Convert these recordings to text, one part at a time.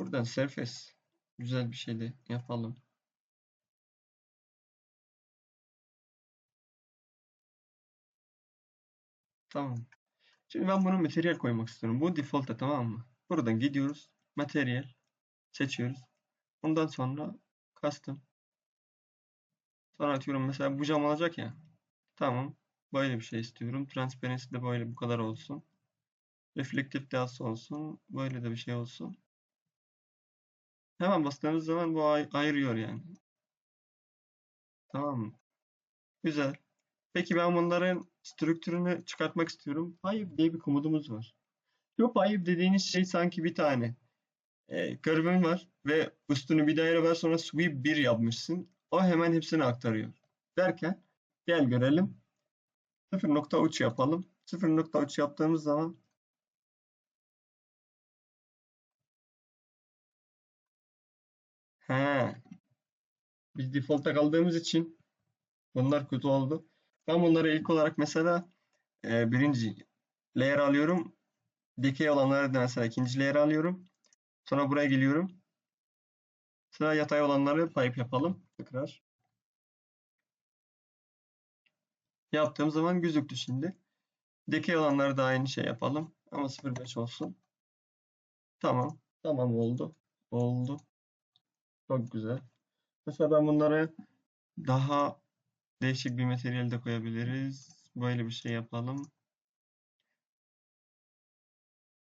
Buradan surface güzel bir şey de yapalım. Tamam. Şimdi ben bunu materyal koymak istiyorum. Bu default'ta tamam mı? Buradan gidiyoruz. Materyal seçiyoruz. Ondan sonra custom. Sonra atıyorum mesela bu cam olacak ya. Tamam. Böyle bir şey istiyorum. Transparency de böyle bu kadar olsun. Reflective de az olsun. Böyle de bir şey olsun. Hemen bastığımız zaman bu ay- ayırıyor yani. Tamam mı? Güzel. Peki ben bunların strüktürünü çıkartmak istiyorum. Pipe diye bir komudumuz var. Şu pipe dediğiniz şey sanki bir tane e, curve'ün var ve üstünü bir daire var sonra sweep 1 yapmışsın. O hemen hepsini aktarıyor. Derken gel görelim. 0.3 yapalım. 0.3 yaptığımız zaman he, biz default'ta kaldığımız için bunlar kötü oldu. Ben bunları ilk olarak mesela e, birinci layer alıyorum. Dikey olanları da mesela ikinci layer alıyorum. Sonra buraya geliyorum. Sıra yatay olanları pipe yapalım. Tekrar. Yaptığım zaman gözüktü şimdi. Dikey olanları da aynı şey yapalım. Ama 0.5 olsun. Tamam. Tamam oldu. Oldu. Çok güzel. Mesela ben bunları daha değişik bir materyalde koyabiliriz. Böyle bir şey yapalım.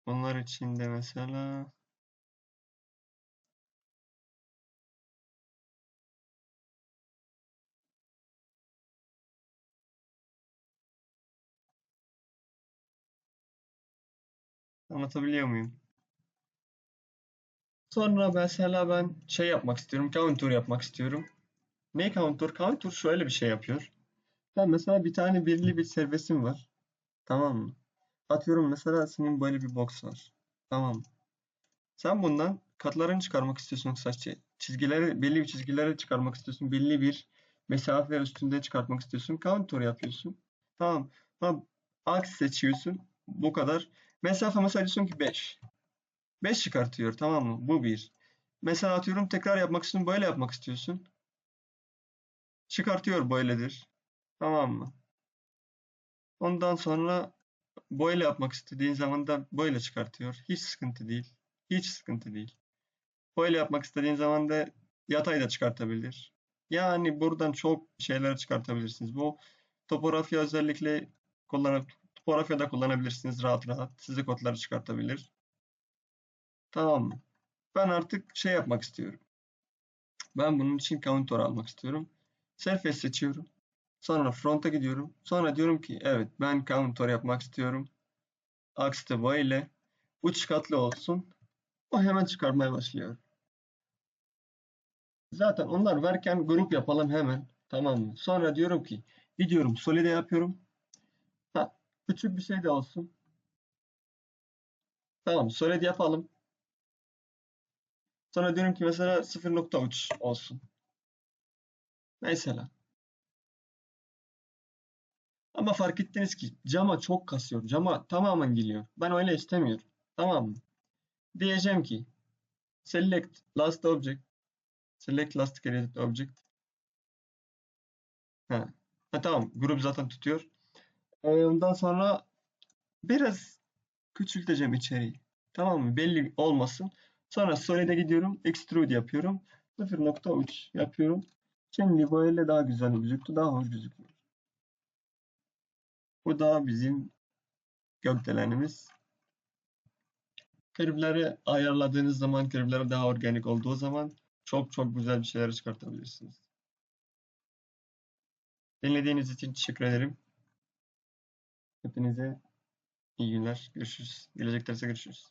Onlar için de mesela anlatabiliyor muyum? Sonra mesela ben şey yapmak istiyorum. Counter yapmak istiyorum. Ne counter? Counter şöyle bir şey yapıyor. Ben mesela bir tane birli bir servisim var. Tamam mı? Atıyorum mesela senin böyle bir box var. Tamam mı? Sen bundan katlarını çıkarmak istiyorsun sadece. Çizgileri, belli bir çizgileri çıkarmak istiyorsun. Belli bir mesafe üstünde çıkartmak istiyorsun. Counter yapıyorsun. Tamam. Tamam. Aks seçiyorsun. Bu kadar. Mesafe mesela diyorsun ki 5. 5 çıkartıyor tamam mı? Bu bir. Mesela atıyorum tekrar yapmak istiyorsun. Böyle yapmak istiyorsun. Çıkartıyor böyledir. Tamam mı? Ondan sonra böyle yapmak istediğin zaman da böyle çıkartıyor. Hiç sıkıntı değil. Hiç sıkıntı değil. Böyle yapmak istediğin zaman da yatay da çıkartabilir. Yani buradan çok şeyler çıkartabilirsiniz. Bu topografya özellikle kullanıp topografyada kullanabilirsiniz rahat rahat. Size kodları çıkartabilir. Tamam mı? Ben artık şey yapmak istiyorum. Ben bunun için counter almak istiyorum. Surface seçiyorum. Sonra front'a gidiyorum. Sonra diyorum ki evet ben counter yapmak istiyorum. Aks da böyle. Uç katlı olsun. O hemen çıkarmaya başlıyor. Zaten onlar varken grup yapalım hemen. Tamam mı? Sonra diyorum ki gidiyorum solide yapıyorum. Ha, küçük bir şey de olsun. Tamam solid yapalım. Sonra diyorum ki mesela 0.3 olsun. Mesela. Ama fark ettiniz ki cama çok kasıyor. Cama tamamen geliyor. Ben öyle istemiyorum. Tamam mı? Diyeceğim ki select last object select last created object ha. ha tamam grup zaten tutuyor. Ee, ondan sonra biraz küçülteceğim içeriği. Tamam mı? Belli olmasın. Sonra solid'e gidiyorum. Extrude yapıyorum. 0.3 yapıyorum. Şimdi böyle daha güzel gözüktü. Daha hoş gözüküyor. Bu da bizim gökdelenimiz. Curve'leri ayarladığınız zaman, curve'ler daha organik olduğu zaman çok çok güzel bir şeyler çıkartabilirsiniz. Dinlediğiniz için teşekkür ederim. Hepinize iyi günler. Görüşürüz. Gelecek derse görüşürüz.